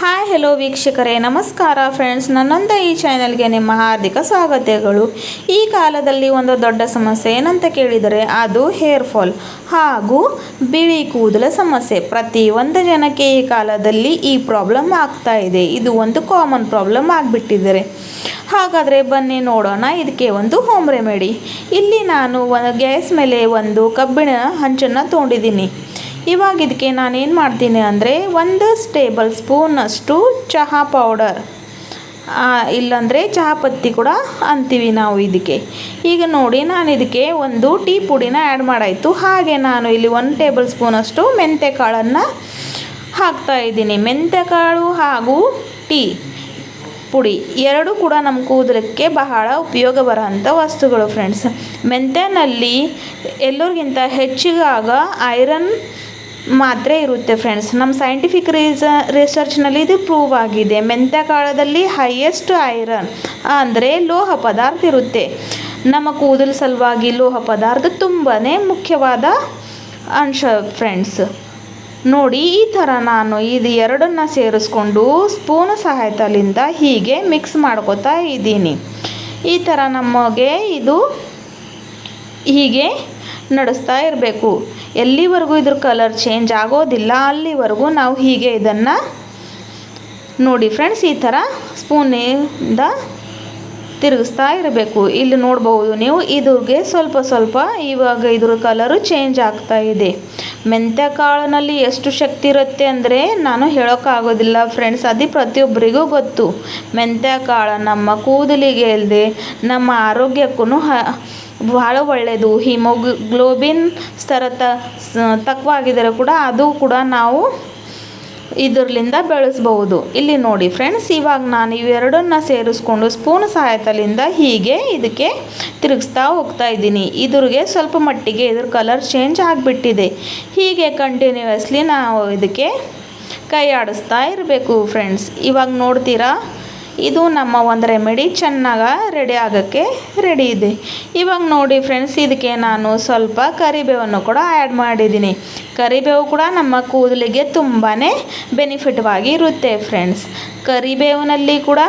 Hi hello ವೀಕ್ಷಕರೇ. ನಮಸ್ಕಾರ friends ನನ್ನೊಂದ ಈ ಚಾನೆಲ್ಗೆ ನಿಮ್ಮ ಹಾರ್ದಿಕ ಸ್ವಾಗತಗಳು ಈ ಕಾಲದಲ್ಲಿ ಒಂದು ದೊಡ್ಡ ಸಮಸ್ಯೆ ಏನಂತ ಕೇಳಿದರೆ ಅದು ಹೇರ್ ಫಾಲ್ ಹಾಗೂ ಬಿಳಿ ಕೂದಲ ಸಮಸ್ಯೆ. ಪ್ರತಿಯೊಂದು ಜನಕ್ಕೆ ಈ ಕಾಲದಲ್ಲಿ ಈ ಪ್ರಾಬ್ಲಮ್ ಆಗ್ತಾ ಇದೆ. ಇದು ಒಂದು ಕಾಮನ್ ಪ್ರಾಬ್ಲಮ್ ಆಗಿಬಿಟ್ಟಿದ್ದಾರೆ ಹಾಗಾದರೆ ಬನ್ನಿ ನೋಡೋಣ. ಇದಕ್ಕೆ ಒಂದು ಹೋಮ್ ರೆಮಿಡಿ ಇಲ್ಲಿ ನಾನು ಒಂದು ಗ್ಯಾಸ್ ಮೇಲೆ ಒಂದು ಕಬ್ಬಿಣ ಹಂಚನ್ನು ತೊಗೊಂಡಿದ್ದೀನಿ. ಇವಾಗ ಇದಕ್ಕೆ ನಾನೇನು ಮಾಡ್ತೀನಿ ಅಂದರೆ ಒಂದು ಟೇಬಲ್ ಸ್ಪೂನಷ್ಟು ಚಹಾ ಪೌಡರ್ ಇಲ್ಲಾಂದರೆ ಚಹಾ ಪತ್ತಿ ಕೂಡ ಅಂತೀವಿ ನಾವು ಇದಕ್ಕೆ. ಈಗ ನೋಡಿ ನಾನು ಇದಕ್ಕೆ ಒಂದು ಟೀ ಪುಡಿನ ಆ್ಯಡ್ ಮಾಡಾಯಿತು. ಹಾಗೆ ನಾನು ಇಲ್ಲಿ ಒಂದು ಟೇಬಲ್ ಸ್ಪೂನಷ್ಟು ಹಾಕ್ತಾ ಇದ್ದೀನಿ. ಮೆಂತ್ಯ ಕಾಳು ಹಾಗೂ ಟೀ ಪುಡಿ ಎರಡು ಕೂಡ ನಮ್ಮ ಕೂದಲಕ್ಕೆ ಬಹಳ ಉಪಯೋಗ ಬರೋಂಥ ವಸ್ತುಗಳು ಫ್ರೆಂಡ್ಸ್ ಮೆಂತ್ಯನಲ್ಲಿ ಎಲ್ಲರಿಗಿಂತ ಹೆಚ್ಚಿಗಾಗ ಐರನ್ ಮಾತ್ರೆ ಇರುತ್ತೆ ಫ್ರೆಂಡ್ಸ್ ನಮ್ಮ ಸೈಂಟಿಫಿಕ್ ರೀಸ ರಿಸರ್ಚ್ನಲ್ಲಿ ಇದು ಪ್ರೂವ್ ಆಗಿದೆ. ಮೆಂತ್ಯ ಕಾಳದಲ್ಲಿ ಹೈಯೆಸ್ಟ್ ಐರನ್ ಅಂದರೆ ಲೋಹ ಪದಾರ್ಥ ಇರುತ್ತೆ. ನಮ್ಮ ಕೂದಲು ಸಲುವಾಗಿ ಲೋಹ ಪದಾರ್ಥ ತುಂಬಾ ಮುಖ್ಯವಾದ ಅಂಶ ಫ್ರೆಂಡ್ಸ್ ನೋಡಿ, ಈ ಥರ ನಾನು ಇದು ಎರಡನ್ನು ಸೇರಿಸ್ಕೊಂಡು ಸ್ಪೂನ್ ಸಹಾಯತಲಿಂದ ಹೀಗೆ ಮಿಕ್ಸ್ ಮಾಡ್ಕೋತಾ ಇದ್ದೀನಿ. ಈ ಥರ ನಮಗೆ ಇದು ಹೀಗೆ ನಡೆಸ್ತಾ ಇರಬೇಕು. ಎಲ್ಲಿವರೆಗೂ ಇದ್ರ ಕಲರ್ ಚೇಂಜ್ ಆಗೋದಿಲ್ಲ, ಅಲ್ಲಿವರೆಗೂ ನಾವು ಹೀಗೆ ಇದನ್ನು ನೋಡಿ ಫ್ರೆಂಡ್ಸ್ ಈ ಥರ ಸ್ಪೂನಿಂದ ತಿರುಗಿಸ್ತಾ ಇರಬೇಕು. ಇಲ್ಲಿ ನೋಡ್ಬೋದು ನೀವು, ಇದ್ರಿಗೆ ಸ್ವಲ್ಪ ಸ್ವಲ್ಪ ಇವಾಗ ಇದ್ರ ಕಲರು ಚೇಂಜ್ ಆಗ್ತಾ ಇದೆ. ಮೆಂತ್ಯ ಕಾಳಿನಲ್ಲಿ ಎಷ್ಟು ಶಕ್ತಿ ಇರುತ್ತೆ ಅಂದರೆ ನಾನು ಹೇಳೋಕ್ಕಾಗೋದಿಲ್ಲ ಫ್ರೆಂಡ್ಸ್ ಅದು ಪ್ರತಿಯೊಬ್ಬರಿಗೂ ಗೊತ್ತು. ಮೆಂತ್ಯ ಕಾಳು ನಮ್ಮ ಕೂದಲಿಗೆ ಇಲ್ಲದೆ ನಮ್ಮ ಆರೋಗ್ಯಕ್ಕೂ ಹ ಭಾಳ ಒಳ್ಳೆಯದು ಹಿಮೋಗ್ಲೋಬಿನ್ ಸ್ತರ ತ ತಕ್ಕವಾಗಿದ್ದರೆ ಕೂಡ ಅದು ಕೂಡ ನಾವು ಇದರಿಂದ ಬೆಳೆಸ್ಬೋದು ಇಲ್ಲಿ ನೋಡಿ ಫ್ರೆಂಡ್ಸ್ ಇವಾಗ ನಾನು ಇವೆರಡನ್ನ ಸೇರಿಸ್ಕೊಂಡು ಸ್ಪೂನ್ ಸಹಾಯತಲಿಂದ ಹೀಗೆ ಇದಕ್ಕೆ ತಿರುಗಿಸ್ತಾ ಹೋಗ್ತಾ ಇದ್ದೀನಿ. ಇದ್ರಿಗೆ ಸ್ವಲ್ಪ ಮಟ್ಟಿಗೆ ಇದ್ರ ಕಲರ್ ಚೇಂಜ್ ಆಗಿಬಿಟ್ಟಿದೆ. ಹೀಗೆ ಕಂಟಿನ್ಯೂಯಸ್ಲಿ ನಾವು ಇದಕ್ಕೆ ಕೈ ಆಡಿಸ್ತಾ ಇರಬೇಕು ಫ್ರೆಂಡ್ಸ್ ಇವಾಗ ನೋಡ್ತೀರಾ? ಇದು ನಮ್ಮ ಒಂದು ರೆಮಿಡಿ ಚೆನ್ನಾಗಿ ರೆಡಿ ಆಗೋಕ್ಕೆ ರೆಡಿ ಇದೆ. ಇವಾಗ ನೋಡಿ ಫ್ರೆಂಡ್ಸ್ ಇದಕ್ಕೆ ನಾನು ಸ್ವಲ್ಪ ಕರಿಬೇವನ್ನು ಕೂಡ ಆ್ಯಡ್ ಮಾಡಿದ್ದೀನಿ. ಕರಿಬೇವು ಕೂಡ ನಮ್ಮ ಕೂದಲಿಗೆ ತುಂಬಾ ಬೆನಿಫಿಟ್ವಾಗಿ ಇರುತ್ತೆ ಫ್ರೆಂಡ್ಸ್ ಕರಿಬೇವಿನಲ್ಲಿ ಕೂಡ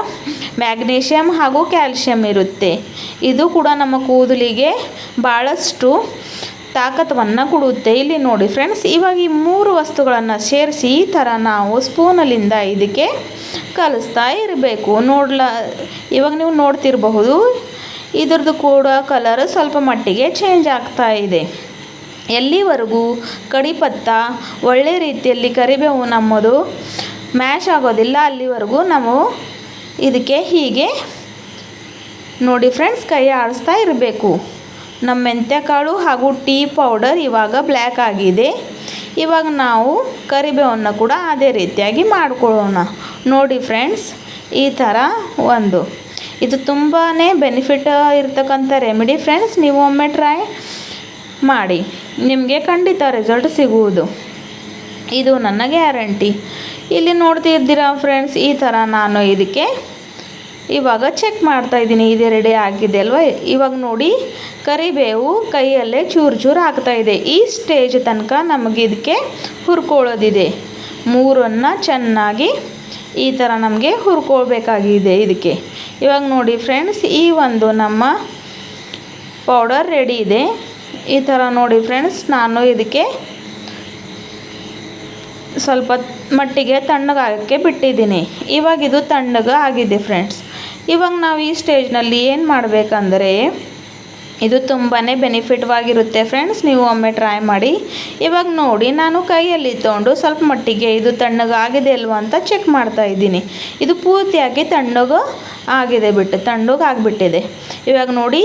ಮ್ಯಾಗ್ನೀಷಿಯಮ್ ಹಾಗೂ ಕ್ಯಾಲ್ಸಿಯಂ ಇರುತ್ತೆ. ಇದು ಕೂಡ ನಮ್ಮ ಕೂದಲಿಗೆ ಭಾಳಷ್ಟು ತಾಕತ್ವನ್ನು ಕೊಡುತ್ತೆ. ಇಲ್ಲಿ ನೋಡಿ ಫ್ರೆಂಡ್ಸ್ ಇವಾಗ ಈ ಮೂರು ವಸ್ತುಗಳನ್ನು ಸೇರಿಸಿ ಈ ಥರ ನಾವು ಸ್ಪೂನಲ್ಲಿಂದ ಇದಕ್ಕೆ ಕಲಿಸ್ತಾ ಇರಬೇಕು. ನೋಡ್ಲ, ಇವಾಗ ನೀವು ನೋಡ್ತಿರಬಹುದು, ಇದ್ರದ್ದು ಕೂಡ ಕಲರ್ ಸ್ವಲ್ಪ ಮಟ್ಟಿಗೆ ಚೇಂಜ್ ಆಗ್ತಾ ಇದೆ. ಎಲ್ಲಿವರೆಗೂ ಕಡಿಪತ್ತ ಒಳ್ಳೆ ರೀತಿಯಲ್ಲಿ ಕರಿಬೇವು ನಮ್ಮದು ಮ್ಯಾಶ್ ಆಗೋದಿಲ್ಲ, ಅಲ್ಲಿವರೆಗೂ ನಾವು ಇದಕ್ಕೆ ಹೀಗೆ ನೋಡಿ ಫ್ರೆಂಡ್ಸ್ ಕೈ ಆಡಿಸ್ತಾ ಇರಬೇಕು. ನಮ್ಮ ಮೆಂತ್ಯಕಾಳು ಹಾಗೂ ಟೀ ಪೌಡರ್ ಇವಾಗ ಬ್ಲ್ಯಾಕ್ ಆಗಿದೆ. ಇವಾಗ ನಾವು ಕರಿಬೇವನ್ನು ಕೂಡ ಅದೇ ರೀತಿಯಾಗಿ ಮಾಡ್ಕೊಳ್ಳೋಣ. ನೋಡಿ ಫ್ರೆಂಡ್ಸ್ ಈ ಥರ ಒಂದು. ಇದು ತುಂಬಾ ಬೆನಿಫಿಟ್ ಇರ್ತಕ್ಕಂಥ ರೆಮಿಡಿ ಫ್ರೆಂಡ್ಸ್ ನೀವು ಒಮ್ಮೆ ಟ್ರೈ ಮಾಡಿ. ನಿಮಗೆ ಖಂಡಿತ ರಿಸಲ್ಟ್ ಸಿಗುವುದು. ಇದು ನನ್ನ ಗ್ಯಾರಂಟಿ ಇಲ್ಲಿ ನೋಡ್ತಿದ್ದೀರಾ ಫ್ರೆಂಡ್ಸ್ ಈ ಥರ ನಾನು ಇದಕ್ಕೆ ಇವಾಗ ಚೆಕ್ ಮಾಡ್ತಾ ಇದ್ದೀನಿ. ಇದು ರೆಡಿ ಆಗಿದೆ ಅಲ್ವಾ? ಇವಾಗ ನೋಡಿ, ಕರಿಬೇವು ಕೈಯಲ್ಲೇ ಚೂರು ಚೂರು ಆಗ್ತಾ ಇದೆ. ಈ ಸ್ಟೇಜ್ ತನಕ ನಮಗೆ ಇದಕ್ಕೆ ಹುರ್ಕೊಳ್ಳೋದಿದೆ. ಮೂರನ್ನು ಚೆನ್ನಾಗಿ ಈ ಥರ ನಮಗೆ ಹುರ್ಕೊಳ್ಬೇಕಾಗಿದೆ ಇದಕ್ಕೆ. ಇವಾಗ ನೋಡಿ ಫ್ರೆಂಡ್ಸ್, ಈ ಒಂದು ನಮ್ಮ ಪೌಡರ್ ರೆಡಿ ಇದೆ. ಈ ಥರ ನೋಡಿ ಫ್ರೆಂಡ್ಸ್, ನಾನು ಇದಕ್ಕೆ ಸ್ವಲ್ಪ ಮಟ್ಟಿಗೆ ತಣ್ಣಗಾಗಕ್ಕೆ ಬಿಟ್ಟಿದ್ದೀನಿ. ಇವಾಗ ಇದು ತಣ್ಣಗೆ ಆಗಿದೆ ಫ್ರೆಂಡ್ಸ್. ಇವಾಗ ನಾವು ಈ ಸ್ಟೇಜ್ನಲ್ಲಿ ಏನು ಮಾಡಬೇಕಂದ್ರೆ ಇದು ತುಂಬಾ ಬೆನಿಫಿಟ್ವಾಗಿರುತ್ತೆ ಫ್ರೆಂಡ್ಸ್, ನೀವು ಒಮ್ಮೆ ಟ್ರೈ ಮಾಡಿ. ಇವಾಗ ನೋಡಿ, ನಾನು ಕೈಯಲ್ಲಿ ತೊಗೊಂಡು ಸ್ವಲ್ಪ ಮಟ್ಟಿಗೆ ಇದು ತಣ್ಣಗಾಗಿದೆ ಅಲ್ವ ಅಂತ ಚೆಕ್ ಮಾಡ್ತಾ ಇದ್ದೀನಿ. ಇದು ಪೂರ್ತಿಯಾಗಿ ತಣ್ಣಗೆ ಆಗಿದೆ ಬಿಟ್ಟು, ತಣ್ಣಗೆ ಆಗಿಬಿಟ್ಟಿದೆ. ಇವಾಗ ನೋಡಿ,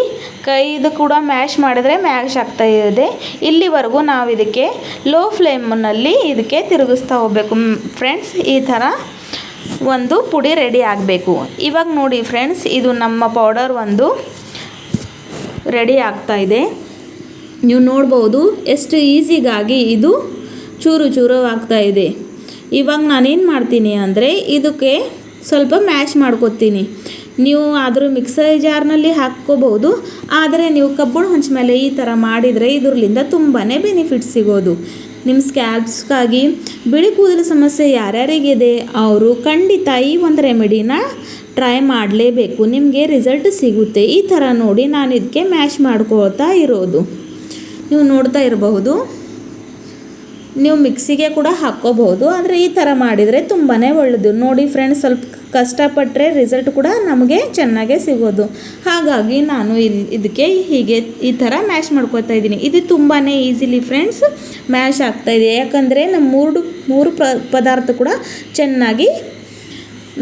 ಕೈದು ಕೂಡ ಮ್ಯಾಶ್ ಮಾಡಿದ್ರೆ ಮ್ಯಾಶ್ ಆಗ್ತಾ ಇದೆ. ಇಲ್ಲಿವರೆಗೂ ನಾವು ಇದಕ್ಕೆ ಲೋ ಫ್ಲೇಮ್ನಲ್ಲಿ ಇದಕ್ಕೆ ತಿರುಗಿಸ್ತಾ ಹೋಗಬೇಕು. ಫ್ರೆಂಡ್ಸ್, ಈ ಥರ ಒಂದು ಪುಡಿ ರೆಡಿ ಆಗಬೇಕು. ಇವಾಗ ನೋಡಿ, ಫ್ರೆಂಡ್ಸ್, ಇದು ನಮ್ಮ ಪೌಡರ್ ಒಂದು ರೆಡಿ ಆಗ್ತಾ ಇದೆ. ನೀವು ನೋಡ್ಬೋದು ಎಷ್ಟು ಈಸಿಗಾಗಿ ಇದು ಚೂರು ಚೂರು ಆಗ್ತಾ ಇದೆ. ಇವಾಗ ನಾನೇನು ಮಾಡ್ತೀನಿ ಅಂದರೆ ಇದಕ್ಕೆ ಸ್ವಲ್ಪ ಮ್ಯಾಶ್ ಮಾಡ್ಕೊತೀನಿ. ನೀವು ಆದರೂ ಮಿಕ್ಸರ್ ಜಾರ್ನಲ್ಲಿ ಹಾಕ್ಕೋಬೋದು. ಆದರೆ ನೀವು ಕಬ್ಬಣ ಹಂಚ ಮೇಲೆ ಈ ಥರ ಮಾಡಿದರೆ ಇದರಿಂದ ತುಂಬಾ ಬೆನಿಫಿಟ್ ಸಿಗೋದು. ನಿಮ್ಮ ಸ್ಕ್ಯಾಬ್ಸ್ಗಾಗಿ ಬಿಳಿ ಕೂದಲು ಸಮಸ್ಯೆ ಯಾರ್ಯಾರಿಗಿದೆ? ಅವರು ಖಂಡಿತ ಈ ಒಂದು ರೆಮಿಡಿನ ಟ್ರೈ ಮಾಡಲೇಬೇಕು. ನಿಮಗೆ ರಿಸಲ್ಟ್ ಸಿಗುತ್ತೆ. ಈ ಥರ ನೋಡಿ ನಾನು ಇದಕ್ಕೆ ಮ್ಯಾಶ್ ಮಾಡ್ಕೊಳ್ತಾ ಇರೋದು. ನೀವು ನೋಡ್ತಾ ಇರಬಹುದು. ನೀವು ಮಿಕ್ಸಿಗೆ ಕೂಡ ಹಾಕ್ಕೋಬಹುದು. ಆದರೆ ಈ ಥರ ಮಾಡಿದರೆ ತುಂಬಾ ಒಳ್ಳೆಯದು ನೋಡಿ ಫ್ರೆಂಡ್ಸ್ ಸ್ವಲ್ಪ ಕಷ್ಟಪಟ್ಟರೆ ರಿಸಲ್ಟ್ ಕೂಡ ನಮಗೆ ಚೆನ್ನಾಗೇ ಸಿಗೋದು. ಹಾಗಾಗಿ ನಾನು ಇಲ್ಲಿ ಇದಕ್ಕೆ ಹೀಗೆ ಈ ಥರ ಮ್ಯಾಶ್ ಮಾಡ್ಕೋತಾ ಇದ್ದೀನಿ. ಇದು ತುಂಬಾ ಈಸಿಲಿ ಫ್ರೆಂಡ್ಸ್ ಮ್ಯಾಶ್ ಆಗ್ತಾಯಿದೆ ಯಾಕಂದರೆ ನಮ್ಮ ಮೂರು ಮೂರು ಪದಾರ್ಥ ಕೂಡ ಚೆನ್ನಾಗಿ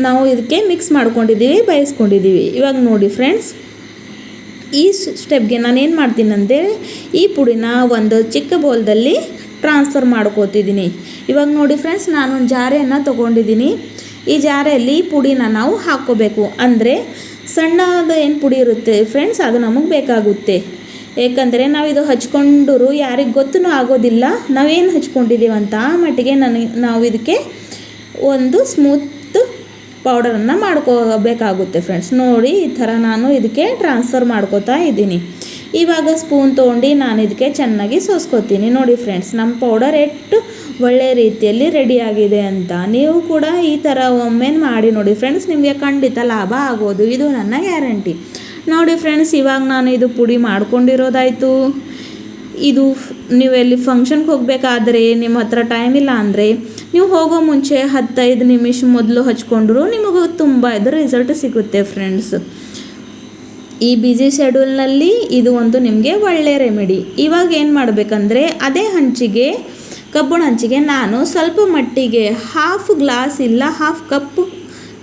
ನಾವು ಇದಕ್ಕೆ ಮಿಕ್ಸ್ ಮಾಡ್ಕೊಂಡಿದ್ದೀವಿ, ಬಯಸ್ಕೊಂಡಿದ್ದೀವಿ. ಇವಾಗ ನೋಡಿ ಫ್ರೆಂಡ್ಸ್ ಈ ಸ್ಟೆಪ್ಗೆ ನಾನು ಏನು ಮಾಡ್ತೀನಿ ಅಂದರೆ ಈ ಪುಡಿನ ಒಂದು ಚಿಕ್ಕ ಬೋಲ್ದಲ್ಲಿ ಟ್ರಾನ್ಸ್ಫರ್ ಮಾಡ್ಕೋತಿದ್ದೀನಿ. ಇವಾಗ ನೋಡಿ ಫ್ರೆಂಡ್ಸ್ ನಾನೊಂದು ಜಾರೆಯನ್ನು ತೊಗೊಂಡಿದ್ದೀನಿ. ಈ ಜಾರೆಯಲ್ಲಿ ಪುಡಿನ ನಾವು ಹಾಕ್ಕೋಬೇಕು. ಅಂದರೆ ಸಣ್ಣದ ಏನು ಪುಡಿ ಇರುತ್ತೆ ಫ್ರೆಂಡ್ಸ್ ಅದು ನಮಗೆ ಬೇಕಾಗುತ್ತೆ. ಏಕೆಂದರೆ ಇದು ಹಚ್ಕೊಂಡ್ರು ಯಾರಿಗೆ ಗೊತ್ತೂ ಆಗೋದಿಲ್ಲ. ನಾವೇನು ಹಚ್ಕೊಂಡಿದ್ದೀವಿ ಅಂತ ಮಟ್ಟಿಗೆ ನನಗೆ ನಾವು ಇದಕ್ಕೆ ಒಂದು ಸ್ಮೂತ್ ಪೌಡರನ್ನು ಮಾಡ್ಕೋಬೇಕಾಗುತ್ತೆ ಫ್ರೆಂಡ್ಸ್ ನೋಡಿ, ಈ ಥರ ನಾನು ಇದಕ್ಕೆ ಟ್ರಾನ್ಸ್ಫರ್ ಮಾಡ್ಕೋತಾ ಇದ್ದೀನಿ. ಇವಾಗ ಸ್ಪೂನ್ ತೊಗೊಂಡು ನಾನು ಇದಕ್ಕೆ ಚೆನ್ನಾಗಿ ಸೋಸ್ಕೋತೀನಿ. ನೋಡಿ ಫ್ರೆಂಡ್ಸ್ ನಮ್ಮ ಪೌಡರ್ ಎಷ್ಟು ಒಳ್ಳೆ ರೀತಿಯಲ್ಲಿ ರೆಡಿಯಾಗಿದೆ ಅಂತ. ನೀವು ಕೂಡ ಈ ಥರ ಒಮ್ಮೆ ಮಾಡಿ ನೋಡಿ ಫ್ರೆಂಡ್ಸ್ ನಿಮಗೆ ಖಂಡಿತ ಲಾಭ ಆಗೋದು. ಇದು ನನ್ನ ಗ್ಯಾರಂಟಿ ನೋಡಿ ಫ್ರೆಂಡ್ಸ್ ಇವಾಗ ನಾನು ಇದು ಪುಡಿ ಮಾಡ್ಕೊಂಡಿರೋದಾಯಿತು. ಇದು ನೀವು ಎಲ್ಲಿ ಫಂಕ್ಷನ್ಗೆ ಹೋಗಬೇಕಾದ್ರೆ, ನಿಮ್ಮ ಹತ್ರ ಟೈಮ್ ಇಲ್ಲ ಅಂದರೆ ನೀವು ಹೋಗೋ ಮುಂಚೆ ಹತ್ತೈದು ನಿಮಿಷ ಮೊದಲು ಹಚ್ಕೊಂಡ್ರು ನಿಮಗೆ ತುಂಬ ಇದು ರಿಸಲ್ಟ್ ಸಿಗುತ್ತೆ ಫ್ರೆಂಡ್ಸ್ ಈ ಬ್ಯುಸಿ ಶೆಡ್ಯೂಲ್ನಲ್ಲಿ ಇದು ಒಂದು ನಿಮಗೆ ಒಳ್ಳೆಯ ರೆಮಿಡಿ ಇವಾಗ ಏನು ಮಾಡಬೇಕಂದ್ರೆ ಅದೇ ಹಂಚಿಗೆ, ಕಬ್ಬಣ ಹಂಚಿಗೆ ನಾನು ಸ್ವಲ್ಪ ಮಟ್ಟಿಗೆ ಹಾಫ್ ಗ್ಲಾಸ್ ಇಲ್ಲ ಹಾಫ್ ಕಪ್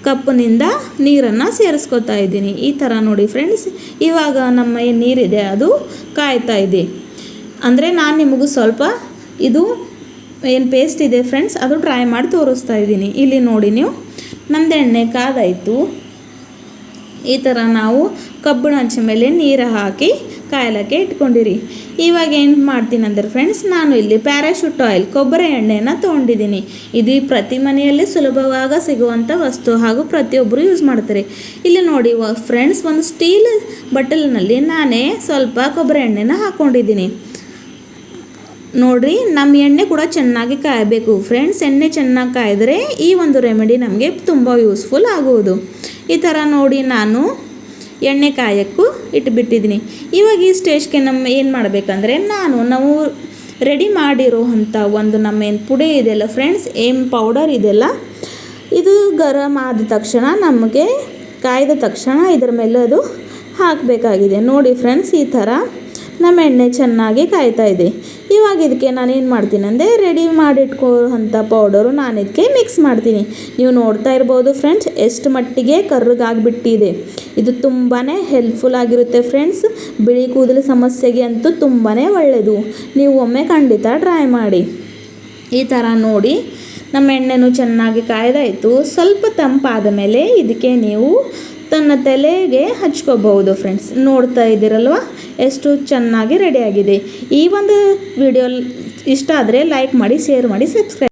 ಕಪ್ಪಿನಿಂದ ನೀರನ್ನು ಸೇರಿಸ್ಕೊತಾ ಇದ್ದೀನಿ. ಈ ಥರ ನೋಡಿ ಫ್ರೆಂಡ್ಸ್ ಇವಾಗ ನಮ್ಮ ಏನು ನೀರಿದೆ ಅದು ಕಾಯ್ತಾ ಇದೆ. ಅಂದರೆ ನಾನು ನಿಮಗೂ ಸ್ವಲ್ಪ ಇದು ಏನು ಪೇಸ್ಟ್ ಇದೆ ಫ್ರೆಂಡ್ಸ್ ಅದು ಟ್ರೈ ಮಾಡಿ ತೋರಿಸ್ತಾ ಇದ್ದೀನಿ. ಇಲ್ಲಿ ನೋಡಿ ನೀವು. ನಮ್ದು ಎಣ್ಣೆ ಕಾದಾಯಿತು. ಈ ಥರ ನಾವು ಕಬ್ಬಿಣ ಹಂಚ ಮೇಲೆ ನೀರು ಹಾಕಿ ಕಾಯಲಕ್ಕೆ ಇಟ್ಕೊಂಡಿರಿ. ಇವಾಗ ಏನು ಮಾಡ್ತೀನಿ ಅಂದರೆ ಫ್ರೆಂಡ್ಸ್ ನಾನು ಇಲ್ಲಿ ಪ್ಯಾರಾಶೂಟ್ ಆಯಿಲ್ ಕೊಬ್ಬರಿ ಎಣ್ಣೆಯನ್ನು ತೊಗೊಂಡಿದ್ದೀನಿ. ಇದು ಪ್ರತಿ ಮನೆಯಲ್ಲಿ ಸುಲಭವಾಗ ಸಿಗುವಂಥ ವಸ್ತು ಹಾಗೂ ಪ್ರತಿಯೊಬ್ಬರು ಯೂಸ್ ಮಾಡ್ತಾರೆ. ಇಲ್ಲಿ ನೋಡಿ ಫ್ರೆಂಡ್ಸ್ ಒಂದು ಸ್ಟೀಲ್ ಬಟ್ಟಲಿನಲ್ಲಿ ನಾನೇ ಸ್ವಲ್ಪ ಕೊಬ್ಬರಿ ಎಣ್ಣೆನ ಹಾಕ್ಕೊಂಡಿದ್ದೀನಿ ನೋಡಿರಿ ನಮ್ಮ ಎಣ್ಣೆ ಕೂಡ ಚೆನ್ನಾಗಿ ಕಾಯಬೇಕು. ಫ್ರೆಂಡ್ಸ್ ಎಣ್ಣೆ ಚೆನ್ನಾಗಿ ಕಾಯಿದ್ರೆ ಈ ಒಂದು ರೆಮಿಡಿ ನಮಗೆ ತುಂಬ ಯೂಸ್ಫುಲ್ ಆಗುವುದು ಈ ಥರ ನೋಡಿ ನಾನು ಎಣ್ಣೆ ಕಾಯಕ್ಕೂ ಇಟ್ಬಿಟ್ಟಿದ್ದೀನಿ. ಇವಾಗ ಈ ಸ್ಟೇಜ್ಗೆ ನಮ್ಮ ಏನು ಮಾಡಬೇಕಂದ್ರೆ, ನಾನು ನಾವು ರೆಡಿ ಮಾಡಿರೋ ಅಂಥ ಒಂದು ನಮ್ಮ ಏನು ಪುಡಿ ಇದೆಯಲ್ಲ ಫ್ರೆಂಡ್ಸ್ ಏನು ಪೌಡರ್ ಇದೆಯಲ್ಲ, ಇದು ಗರಂ ಆದ ತಕ್ಷಣ ನಮಗೆ ಕಾಯ್ದ ತಕ್ಷಣ ಇದರ ಮೇಲೆ ಅದು ಹಾಕಬೇಕಾಗಿದೆ. ನೋಡಿ ಫ್ರೆಂಡ್ಸ್ ಈ ಥರ ನಮ್ಮ ಎಣ್ಣೆ ಚೆನ್ನಾಗಿ ಕಾಯ್ತಾ ಇದೆ. ಇವಾಗ ಇದಕ್ಕೆ ನಾನು ಏನು ಮಾಡ್ತೀನಿ ಅಂದರೆ ರೆಡಿ ಮಾಡಿಟ್ಕೋ ಅಂಥ ಪೌಡರು ನಾನು ಇದಕ್ಕೆ ಮಿಕ್ಸ್ ಮಾಡ್ತೀನಿ. ನೀವು ನೋಡ್ತಾ ಇರ್ಬೋದು ಫ್ರೆಂಡ್ಸ್ ಎಷ್ಟು ಮಟ್ಟಿಗೆ ಕರ್ರಗಾಗಿಬಿಟ್ಟಿದೆ. ಇದು ತುಂಬಾ ಹೆಲ್ಪ್ಫುಲ್ ಆಗಿರುತ್ತೆ ಫ್ರೆಂಡ್ಸ್ ಬಿಳಿ ಕೂದಲು ಸಮಸ್ಯೆಗೆ ಅಂತೂ ತುಂಬಾ ಒಳ್ಳೆಯದು ನೀವು ಒಮ್ಮೆ ಖಂಡಿತ ಟ್ರೈ ಮಾಡಿ. ಈ ಥರ ನೋಡಿ ನಮ್ಮ ಎಣ್ಣೆನೂ ಚೆನ್ನಾಗಿ ಕಾಯ್ದಾಯಿತು. ಸ್ವಲ್ಪ ತಂಪಾದ ಮೇಲೆ ಇದಕ್ಕೆ ನೀವು ತನ್ನ ತಲೆಗೆ ಹಚ್ಕೋಬಹುದು ಫ್ರೆಂಡ್ಸ್ ನೋಡ್ತಾ ಇದ್ದೀರಲ್ವ? ಎಷ್ಟು ಚೆನ್ನಾಗಿ ರೆಡಿಯಾಗಿದೆ ಈ ಒಂದು ವಿಡಿಯೋ ಇಷ್ಟ ಆದರೆ ಲೈಕ್ ಮಾಡಿ ಶೇರ್ ಮಾಡಿ ಸಬ್ಸ್ಕ್ರೈಬ್